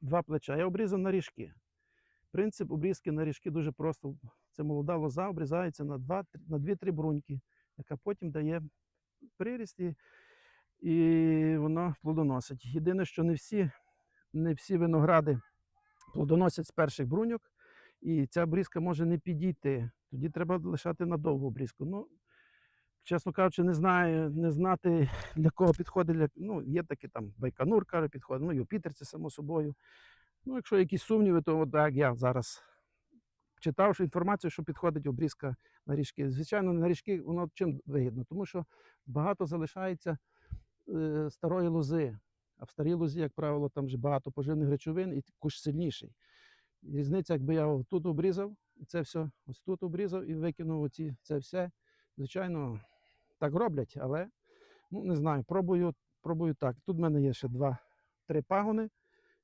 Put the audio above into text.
два плеча. Я обрізав на ріжки. Принцип обрізки на ріжки дуже просто. Це молода лоза обрізається на 2 на 2-3 бруньки, яка потім дає приріст і, і воно плодоносить. Єдине, що не всі, не всі виногради плодоносять з перших бруньок, і ця обрізка може не підійти. Тоді треба лишати на довгу обрізку. Ну, чесно кажучи, не знаю, не знати, для кого підходить. Для, ну, є такі там Байконур, каже, підходить, ну, Юпітер, це само собою. Ну, якщо якісь сумніви, то от так я зараз читав що інформацію, що підходить обрізка на ріжки. Звичайно, на ріжки воно чим вигідно, тому що багато залишається е, старої лози. А в старій лозі, як правило, там вже багато поживних речовин і кущ сильніший. Різниця, якби я тут обрізав, і це все, ось тут обрізав і викинув оці, це все. Звичайно, так роблять, але ну, не знаю, пробую, пробую так. Тут в мене є ще два-три пагони.